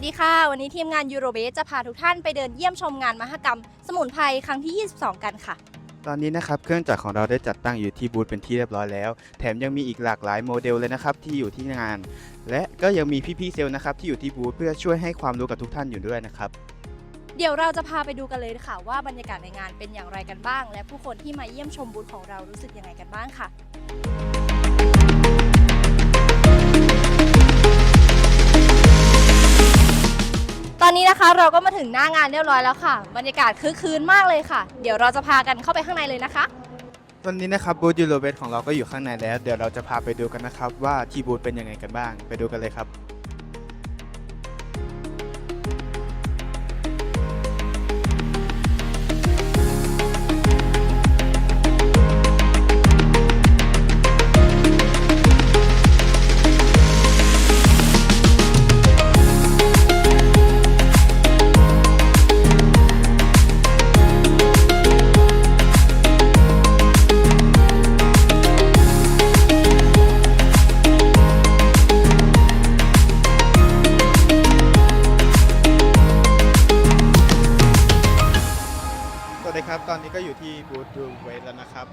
วัสดีค่ะ วันนี้ทีมงานยูโรเบสจะพาทุกท่านไปเดินเยี่ยมชมงานมหกรรม สมุนไพรครั้งที่ 22 กันค่ะ ตอนนี้นะครับ เครื่องจักรของเราได้จัดตั้งอยู่ที่บูธเป็นที่เรียบร้อยแล้ว แถมยังมีอีกหลากหลายโมเดลเลยนะครับที่อยู่ที่งาน และก็ยังมีพี่ๆเซลล์นะครับที่อยู่ที่บูธเพื่อช่วยให้ความรู้กับทุกท่านอยู่ด้วยนะครับ เดี๋ยวเราจะพาไปดูกันเลยค่ะ ว่าบรรยากาศในงานเป็นอย่างไรกันบ้าง และผู้คนที่มาเยี่ยมชมบูธของเรารู้สึกยังไงกันบ้างค่ะ อนนี้นะคะเราก็มาถึงหน้างานเรียบร้อยแล้วค่ะ บรรยากาศคึกคืนมากเลยค่ะ เดี๋ยวเราจะพากันเข้าไปข้างในเลยนะคะวันนี้นะครับบูธยูโรเบสของเราก็อยู่ข้างในแล้ว เดี๋ยวเราจะพาไปดูกันนะครับว่าที่บูธเป็นยังไงกันบ้าง ไปดูกันเลยครับ ครับ ตอนนี้ก็อยู่ที่บูธดูเวทแล้วนะครับ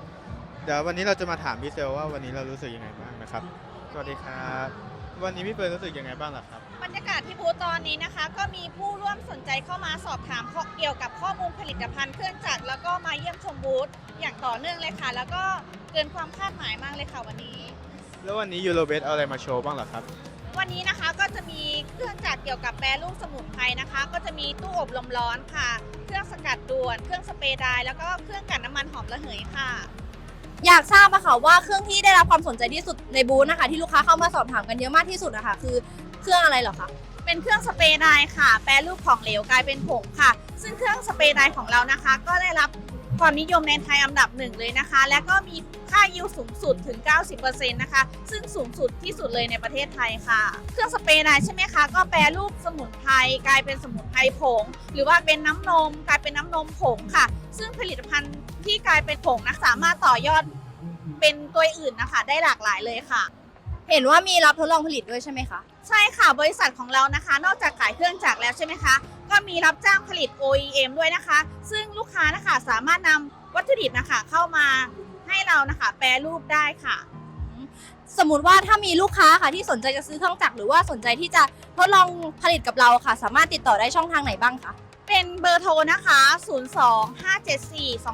เดี๋ยววันนี้เราจะมาถามพี่เซลว่าวันนี้เรารู้สึกยังไงบ้างนะครับ สวัสดีครับ วันนี้พี่เฟิร์นรู้สึกยังไงบ้างล่ะครับ บรรยากาศที่บูธตอนนี้นะคะ ก็มีผู้ร่วมสนใจเข้ามาสอบถามข้อเกี่ยวกับข้อมูลผลิตภัณฑ์เครื่องจักรแล้วก็มาเยี่ยมชมบูธอย่างต่อเนื่องเลยค่ะ แล้วก็เกินความคาดหมายมากเลยค่ะวันนี้ แล้ววันนี้ยูโรเบสเอาอะไรมาโชว์บ้างล่ะครับ วันนี้นะคะก็จะมีเครื่องจักรเกี่ยวกับแปรรูปสมุนไพรนะคะ ก็จะมีตู้อบลมร้อนค่ะ เครื่องสกัดด่วน เครื่องสเปรย์ไดร์แล้วก็เครื่องกันน้ำมันหอมระเหยค่ะ อยากทราบอะค่ะว่าเครื่องที่ได้รับความสนใจที่สุดในบูธนะคะ ที่ลูกค้าเข้ามาสอบถามกันเยอะมากที่สุดนะคะคือเครื่องอะไรเหรอคะเป็นเครื่องสเปรย์ไดร์ค่ะ แปรรูปของเหลวกลายเป็นผงค่ะ ซึ่งเครื่องสเปรย์ไดร์ของเรานะคะ ก็ได้รับ ความนิยมในไทยอันดับหนึ่งเลยนะคะ และก็มีค่ายิวสูงสุดถึง 90%นะคะ ซึ่งสูงสุดที่สุดเลยในประเทศไทยค่ะ เครื่องสเปรย์ไดร์ใช่ไหมคะ ก็แปรรูปสมุนไพรกลายเป็นสมุนไพรผง หรือว่าเป็นน้ำนม กลายเป็นน้ำนมผงค่ะ ซึ่งผลิตภัณฑ์ที่กลายเป็นผงนะสามารถต่อยอดเป็นตัวอื่นนะคะ ได้หลากหลายเลยค่ะ เห็นว่ามีรับทดลองผลิตด้วยใช่ไหมคะ ใช่ค่ะบริษัทของเรานะคะ นอกจากขายเครื่องจักรแล้วใช่ไหมคะ ก็มีรับจ้างผลิต OEM ด้วยนะคะ ซึ่งลูกค้านะคะสามารถนำวัตถุดิบนะคะเข้ามาให้เรานะคะ แปรรูปได้ค่ะ สมมติว่าถ้ามีลูกค้าค่ะที่สนใจจะซื้อเครื่องจักรหรือว่าสนใจที่จะทดลองผลิตกับเราค่ะ สามารถติดต่อได้ช่องทางไหนบ้างคะเป็นเบอร์โทรนะคะ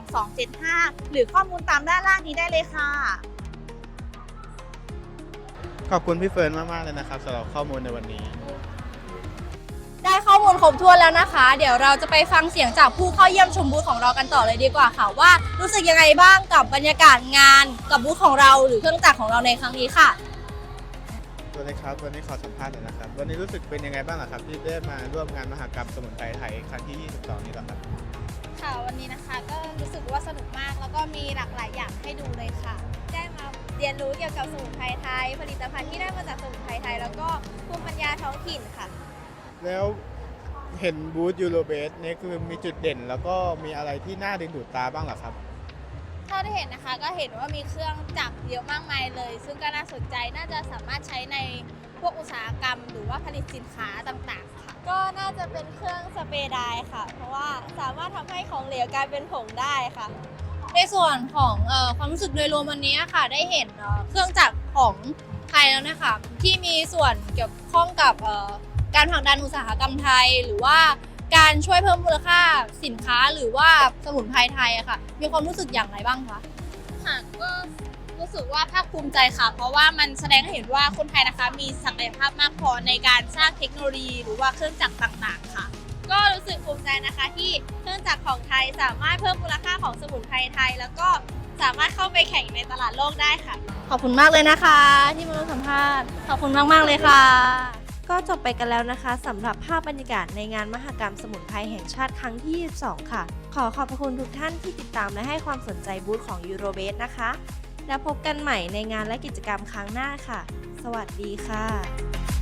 02-574-2275 หรือข้อมูลตามด้านล่างนี้ได้เลยค่ะ ขอบคุณพี่เฟิร์นมากๆเลยนะครับสำหรับข้อมูลในวันนี้ ได้ข้อมูลครบถ้วนแล้วนะคะ เดี๋ยวเราจะไปฟังเสียงจากผู้เข้าเยี่ยมชมบูธของเรากันต่อเลยดีกว่าค่ะว่ารู้สึกยังไงบ้างกับบรรยากาศงาน กับบูธของเราหรือเครื่องจักรของเราในครั้งนี้ค่ะ สวัสดีครับ วันนี้ขอสัมภาษณ์หน่อยนะครับ วันนี้รู้สึกเป็นยังไงบ้างล่ะครับ ที่ได้มาร่วมงานมหกรรมสมุนไพรไทยครั้งที่ 22 นี้แล้วครับ ค่ะวันนี้นะคะก็รู้สึกว่าสนุกมากแล้วก็มีหลากหลายอย่างให้ดูเลยค่ะได้มา เรียนรู้เกี่ยวกับสมุนไพรไทย ผลิตภัณฑ์ที่ได้มาจากสมุนไพรไทย แล้วก็ภูมิปัญญาท้องถิ่นค่ะ แล้วเห็นบูธยูโรเบสนี่คือมีจุดเด่น แล้วก็มีอะไรที่น่าดึงดูดตาบ้างเหรอครับ ถ้าได้เห็นนะคะก็เห็นว่ามีเครื่องจักรเยอะมากมายเลย ซึ่งก็น่าสนใจน่าจะสามารถใช้ในพวกอุตสาหกรรม หรือว่าผลิตสินค้าต่างๆค่ะ ก็น่าจะเป็นเครื่องสเปรย์ไดร์ค่ะ เพราะว่าสามารถทำให้ของเหลวกลายเป็นผงได้ค่ะ ในส่วนของอความรู้สึกโดยรวมวันนี้ค่ะ ได้เห็นเครื่องจักรของไทยแล้วนะคะ ที่มีส่วนเกี่ยวข้องกับการผลักดันอุตสาหกรรมไทย หรือว่าการช่วยเพิ่มมูลค่าสินค้าหรือว่าสมุนไพรไทยอะค่ะ มีความรู้สึกอย่างไรบ้างคะค่ะก็รู้สึกว่าภาคภูมิใจค่ะ เพราะว่ามันแสดงให้เห็นว่าคนไทยนะคะ มีศักยภาพมากพอในการสร้างเทคโนโลยี หรือว่าเครื่องจักรต่าง ๆ ค่ะ ก็รู้สึกภูมิใจนะคะที่เครื่องจักรของไทยสามารถเพิ่มมูลค่าของสมุนไพรไทย แล้วก็สามารถเข้าไปแข่งในตลาดโลกได้ค่ะ ขอบคุณมากเลยนะคะ ที่มาร่วมสัมภาษณ์ ขอบคุณมากๆเลยค่ะ ก็จบไปกันแล้วนะคะสำหรับภาพบรรยากาศในงานมหกรรมสมุนไพรแห่งชาติครั้งที่ 22 ค่ะ ขอขอบพระคุณทุกท่านที่ติดตามและให้ความสนใจบูธของ Eurobase นะคะ แล้วพบกันใหม่ในงานและกิจกรรมครั้งหน้าค่ะ สวัสดีค่ะ